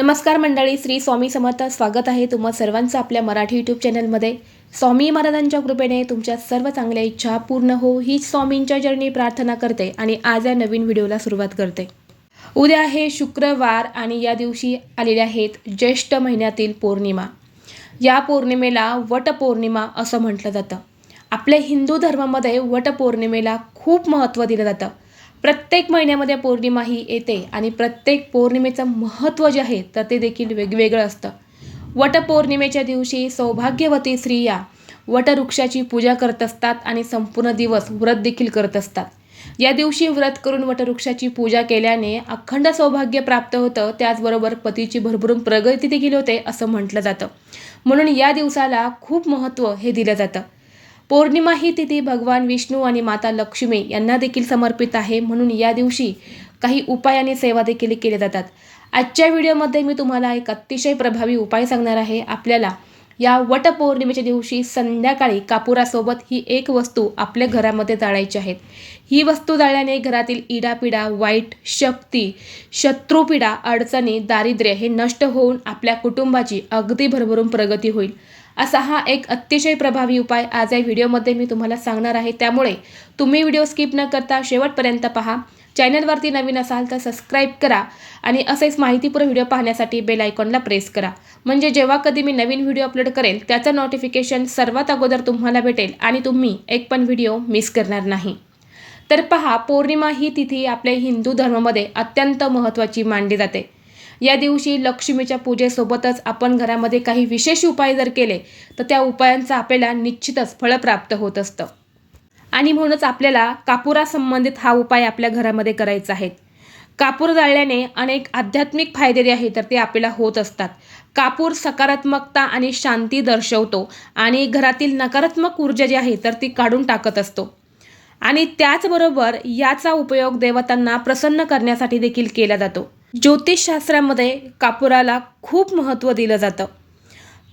नमस्कार मंडळी श्री स्वामी समर्थ स्वागत आहे तुम्हा सर्वांचं आपल्या मराठी यूट्यूब चॅनलमध्ये स्वामी महाराजांच्या कृपेने तुमच्या सर्व चांगल्या इच्छा पूर्ण हो हीच स्वामींच्या जर्नी प्रार्थना करते आणि आज या नवीन व्हिडिओला सुरुवात करते. उद्या आहे शुक्रवार आणि या दिवशी आलेल्या आहेत ज्येष्ठ महिन्यातील पौर्णिमा. या पौर्णिमेला वटपौर्णिमा असं म्हटलं जातं. आपल्या हिंदू धर्मामध्ये वटपौर्णिमेला खूप महत्त्व दिलं जातं. प्रत्येक महिन्यामध्ये पौर्णिमा ही येते आणि प्रत्येक पौर्णिमेचं महत्त्व जे आहे तर ते देखील वेगवेगळं असतं. वटपौर्णिमेच्या दिवशी सौभाग्यवती स्त्रिया वटवृक्षाची पूजा करत असतात आणि संपूर्ण दिवस व्रत देखील करत असतात. या दिवशी व्रत करून वटवृक्षाची पूजा केल्याने अखंड सौभाग्य प्राप्त होतं त्याचबरोबर पतीची भरभरून प्रगती देखील होते असं म्हटलं जातं. म्हणून या दिवसाला खूप महत्त्व हे दिलं जातं. पौर्णिमा ही तिथी भगवान विष्णू आणि माता लक्ष्मी यांना देखील समर्पित आहे म्हणून या दिवशी काही उपाय आणि सेवा देखील केल्या जातात. आजच्या व्हिडिओमध्ये मी तुम्हाला एक अतिशय प्रभावी उपाय सांगणार आहे. आपल्याला या वटपौर्णिमेच्या दिवशी संध्याकाळी कापुरासोबत ही एक वस्तू आपल्या घरामध्ये जाळायची आहेत ही वस्तू जाळल्याने घरातील इडापिडा वाईट शक्ती शत्रुपिडा अडचणी दारिद्र्य हे नष्ट होऊन आपल्या कुटुंबाची अगदी भरभरून प्रगती होईल. असा हा एक अतिशय प्रभावी उपाय आज या व्हिडिओमध्ये मी तुम्हाला सांगणार आहे. त्यामुळे तुम्ही व्हिडिओ स्किप न करता शेवटपर्यंत पहा. चॅनलवरती नवीन असाल तर सबस्क्राईब करा आणि असेच माहितीपूर्ण व्हिडिओ पाहण्यासाठी बेल आयकॉनला प्रेस करा. म्हणजे जेव्हा कधी मी नवीन व्हिडिओ अपलोड करेल त्याचं नोटिफिकेशन सर्वात अगोदर तुम्हाला भेटेल आणि तुम्ही एक पण व्हिडिओ मिस करणार नाही. तर पहा पौर्णिमा ही तिथी आपल्या हिंदू धर्मामध्ये अत्यंत महत्त्वाची मानली जाते. या दिवशी लक्ष्मीच्या पूजेसोबतच आपण घरामध्ये काही विशेष उपाय जर केले तर त्या उपायांचा आपल्याला निश्चितच फळ प्राप्त होत असतं. आणि म्हणूनच आपल्याला कापुरासंबंधित हा उपाय आपल्या घरामध्ये करायचा आहे. कापूर जाळल्याने अनेक आध्यात्मिक फायदे जे आहेत तर ते आपल्याला होत असतात. कापूर सकारात्मकता आणि शांती दर्शवतो आणि घरातील नकारात्मक ऊर्जा जी आहे तर ती काढून टाकत असतो. आणि त्याचबरोबर याचा उपयोग देवतांना प्रसन्न करण्यासाठी देखील केला जातो. ज्योतिषशास्त्रामध्ये कापुराला खूप महत्त्व दिलं जातं.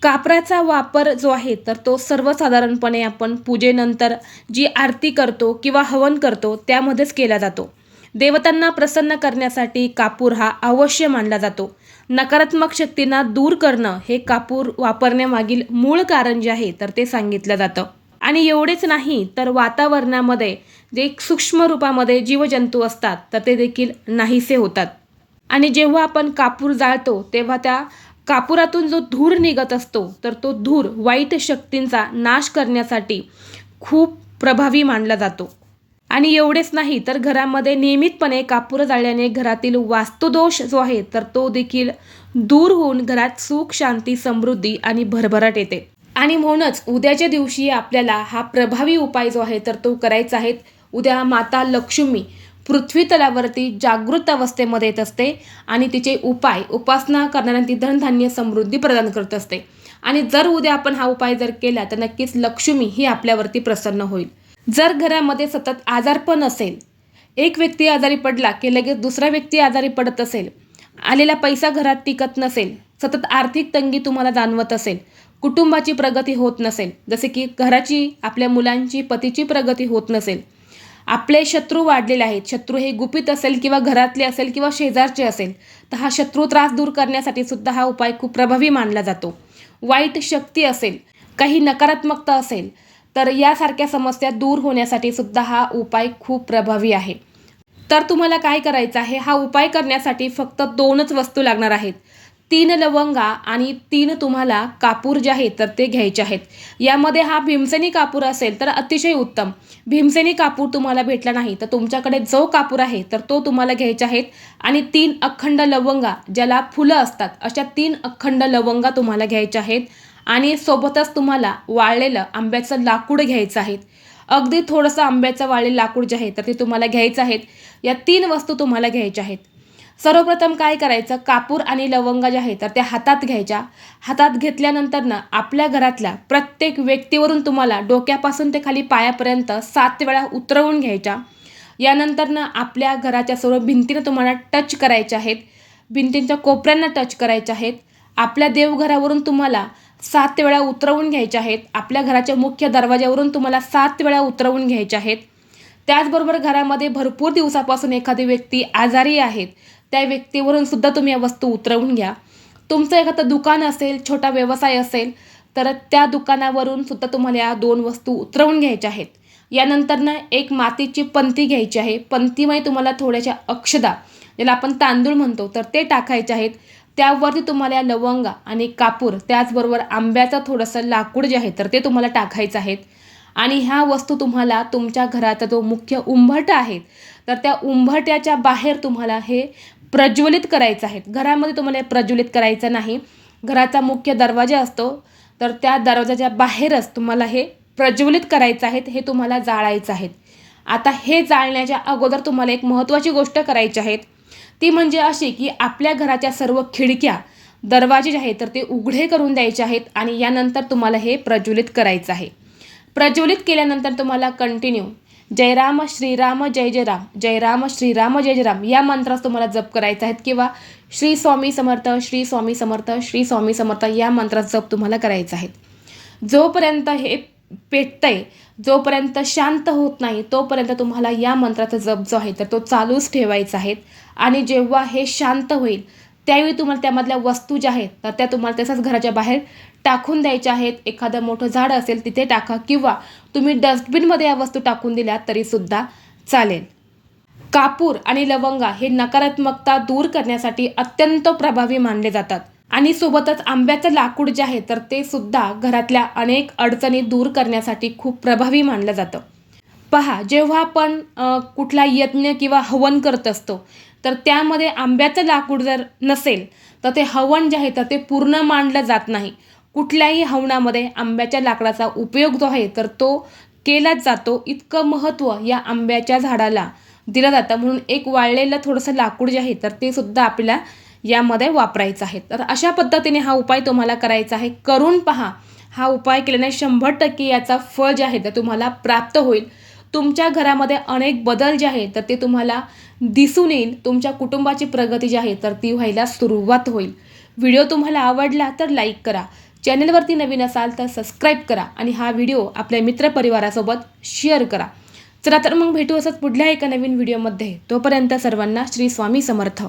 कापराचा वापर जो आहे तर तो सर्वसाधारणपणे आपण पूजेनंतर जी आरती करतो किंवा हवन करतो त्यामध्येच केला जातो. देवतांना प्रसन्न करण्यासाठी कापूर हा अवश्य मानला जातो. नकारात्मक शक्तींना दूर करणं हे कापूर वापरण्यामागील मूळ कारण जे आहे तर ते सांगितलं जातं. आणि एवढेच नाही तर वातावरणामध्ये जे सूक्ष्म रूपामध्ये जीवजंतू असतात तर ते देखील नाहीसे होतात. आणि जेव्हा आपण कापूर जाळतो तेव्हा त्या कापुरातून जो धूर निघत असतो तर तो धूर वाईट शक्तींचा नाश करण्यासाठी खूप प्रभावी मानला जातो. आणि एवढेच नाही तर घरामध्ये नियमितपणे कापूर जाळल्याने घरातील वास्तुदोष जो आहे तर तो देखील दूर होऊन घरात सुख शांती समृद्धी आणि भरभराट येते. आणि म्हणूनच उद्याच्या दिवशी आपल्याला हा प्रभावी उपाय जो आहे तर तो करायचा आहे. उद्या माता लक्ष्मी पृथ्वी तलावरती जागृत अवस्थेमध्ये येत असते आणि तिचे उपाय उपासना करणाऱ्यांना ती धनधान्य समृद्धी प्रदान करत असते. आणि जर उद्या आपण हा उपाय जर केला तर नक्कीच लक्ष्मी ही आपल्यावरती प्रसन्न होईल. जर घरामध्ये सतत आजारपण असेल एक व्यक्ती आजारी पडला की लगेच दुसरा व्यक्ती आजारी पडत असेल आलेला पैसा घरात टिकत नसेल सतत आर्थिक तंगी तुम्हाला जाणवत असेल कुटुंबाची प्रगती होत नसेल जसे की घराची आपल्या मुलांची पतीची प्रगती होत नसेल आपले शत्रू वाढलेले आहेत. शत्रू हे गुपित असेल किंवा घरातले असेल किंवा शेजारचे असेल तर हा शत्रू त्रास दूर करण्यासाठी सुद्धा हा उपाय खूप प्रभावी मानला जातो. वाईट शक्ती असेल काही नकारात्मकता असेल तर यासारख्या समस्या दूर होण्यासाठी सुद्धा हा उपाय खूप प्रभावी आहे. तर तुम्हाला काय करायचं आहे? हा उपाय करण्यासाठी फक्त दोनच वस्तू लागणार आहेत. तीन लवंगा आणि तीन तुम्हाला कापूर जे आहेत तर ते घ्यायचे आहेत. यामध्ये हा भीमसेनी कापूर असेल तर अतिशय उत्तम. भीमसेनी कापूर तुम्हाला भेटला नाही तर तुमच्याकडे जो कापूर आहे तर तो तुम्हाला घ्यायचा आहेत. आणि तीन अखंड लवंगा ज्याला फुलं असतात अशा तीन अखंड लवंगा तुम्हाला घ्यायच्या आहेत. आणि सोबतच तुम्हाला वाळलेलं आंब्याचं लाकूड घ्यायचं आहे. अगदी थोडंसं आंब्याचं वाळलेलं लाकूड जे आहे तर ते तुम्हाला घ्यायचं आहेत या तीन वस्तू तुम्हाला घ्यायच्या आहेत. सर्वप्रथम काय करायचं? कापूर आणि लवंगा ज्या आहेत तर त्या हातात घ्यायच्या. हातात घेतल्यानंतर ना आपल्या घरातल्या प्रत्येक व्यक्तीवरून तुम्हाला डोक्यापासून ते खाली पायापर्यंत सात वेळा उतरवून घ्यायच्या. यानंतर ना आपल्या घराच्या सर्व भिंतीनं तुम्हाला टच करायच्या आहेत. भिंतींच्या कोपऱ्यांना टच करायच्या आहेत. आपल्या देवघरावरून तुम्हाला सात वेळा उतरवून घ्यायच्या आहेत. आपल्या घराच्या मुख्य दरवाज्यावरून तुम्हाला सात वेळा उतरवून घ्यायच्या आहेत. त्याचबरोबर घरामध्ये भरपूर दिवसापासून एखादी व्यक्ती आजारी आहेत. त्या व्यक्तीवरून सुद्धा तुम्ही या वस्तू उतरवून घ्या. तुमचं एखादं दुकान असेल छोटा व्यवसाय असेल तर त्या दुकानावरून सुद्धा तुम्हाला या दोन वस्तू उतरवून घ्यायच्या आहेत. यानंतर ना एक मातीची पंती घ्यायची आहे. पंतीमध्ये तुम्हाला थोड्याशा अक्षदा ज्याला आपण तांदूळ म्हणतो तर ते टाकायचे आहेत. त्यावरती तुम्हाला लवंगा आणि कापूर त्याचबरोबर आंब्याचं थोडंसं लाकूड जे आहे तर ते तुम्हाला टाकायचं आहेत. आणि ह्या वस्तू तुम्हाला तुमच्या घराचा जो मुख्य उंबरठा आहे तर त्या उंबरट्याच्या बाहेर तुम्हाला हे प्रज्वलित करायचं आहे. घरामध्ये तुम्हाला हे प्रज्वलित करायचं नाही. घराचा मुख्य दरवाजा असतो. तर त्या दरवाजाच्या बाहेरच तुम्हाला हे प्रज्वलित करायचं आहेत हे तुम्हाला जाळायचं आहेत आता हे जाळण्याच्या अगोदर तुम्हाला एक महत्त्वाची गोष्ट करायची आहेत ती म्हणजे अशी की आपल्या घराच्या सर्व खिडक्या दरवाजे जे आहेत तर ते उघडे करून द्यायचे आहेत आणि यानंतर तुम्हाला हे प्रज्वलित करायचं आहे. प्रज्वलित केल्यानंतर तुम्हाला कंटिन्यू जय राम श्रीराम जय जय राम जय राम श्रीराम जय जय राम या मंत्रास तुम्हाला जप करायचा आहेत किंवा श्री स्वामी समर्थ श्री स्वामी समर्थ श्री स्वामी समर्थ या मंत्रास जप तुम्हाला करायचा आहे. जोपर्यंत हे पेटतंय जोपर्यंत शांत होत नाही तोपर्यंत तुम्हाला या मंत्राचा जप जो आहे तर तो चालूच ठेवायचा आहे. आणि जेव्हा हे शांत होईल त्यावेळी तुम्हाला त्यामधल्या वस्तू ज्या आहेत तर त्या तुम्हाला तसंच घराच्या बाहेर टाकून द्यायच्या आहेत. एखादं मोठं झाड असेल तिथे टाका. किंवा तुम्ही डस्टबिनमध्ये या वस्तू टाकून दिल्या तरीसुद्धा चालेल. कापूर आणि लवंगा हे नकारात्मकता दूर करण्यासाठी अत्यंत प्रभावी मानले जातात. आणि सोबतच आंब्याचं लाकूड जे आहे तर ते सुद्धा घरातल्या अनेक अडचणी दूर करण्यासाठी खूप प्रभावी मानलं जातं. पहा जेव्हा आपण कुठला यज्ञ किंवा हवन करत असतो तर त्यामध्ये आंब्याचं लाकूड जर नसेल तर ते हवन जे आहे तर ते पूर्ण मांडलं जात नाही. कुठल्याही हवनामध्ये आंब्याच्या लाकडाचा उपयोग जो आहे तर तो केलाच जातो. इतकं महत्त्व या आंब्याच्या झाडाला दिलं जातं. म्हणून एक वाळलेलं थोडंसं लाकूड जे आहे तर ते सुद्धा आपल्याला यामध्ये वापरायचं आहे. तर अशा पद्धतीने हा उपाय तुम्हाला करायचा आहे. करून पहा. हा उपाय केल्याने शंभर टक्के याचा फळ जे आहे तर तुम्हाला प्राप्त होईल. तुमच्या घरामध्ये अनेक बदल जे आहेत तर ते तुम्हाला दिसून येईल. तुमच्या कुटुंबाची प्रगती जी आहे तर ती व्हायला सुरुवात होईल. व्हिडिओ तुम्हाला आवडला तर लाईक करा. चॅनलवरती नवीन असाल तर सबस्क्राईब करा आणि हा व्हिडिओ आपल्या मित्रपरिवारासोबत शेअर करा. चला तर मग भेटू असंच पुढल्या एका नवीन व्हिडिओमध्ये. तोपर्यंत सर्वांना श्री स्वामी समर्थ.